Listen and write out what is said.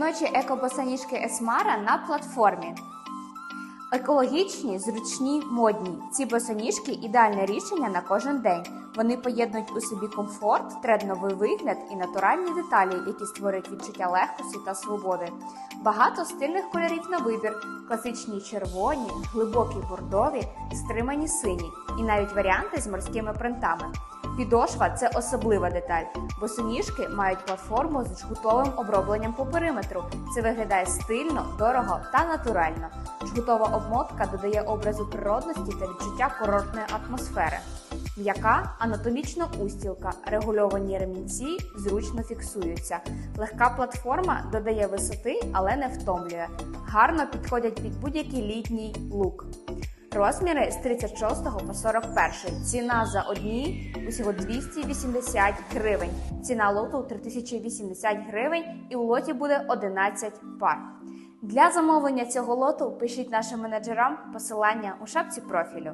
Жіночі екобосоніжки Есмара на платформі. Екологічні, зручні, модні. Ці босоніжки ідеальне рішення на кожен день. Вони поєднують у собі комфорт, трендновий вигляд і натуральні деталі, які створюють відчуття легкості та свободи. Багато стильних кольорів на вибір: класичні червоні, глибокі бордові, стримані сині і навіть варіанти з морськими принтами. Підошва це особлива деталь. Босоніжки мають платформу з жгутовим обробленням по периметру. Це виглядає стильно, дорого та натурально. Жгутова обмотка додає образу природності та відчуття курортної атмосфери. М'яка анатомічна устілка, регульовані ремінці зручно фіксуються. Легка платформа додає висоти, але не втомлює. Гарно підходять під будь-який літній лук. Розміри з 36 по 41. Ціна за одні усього 280 гривень. Ціна лоту 3080 гривень і у лоті буде 11 пар. Для замовлення цього лоту пишіть нашим менеджерам посилання у шапці профілю.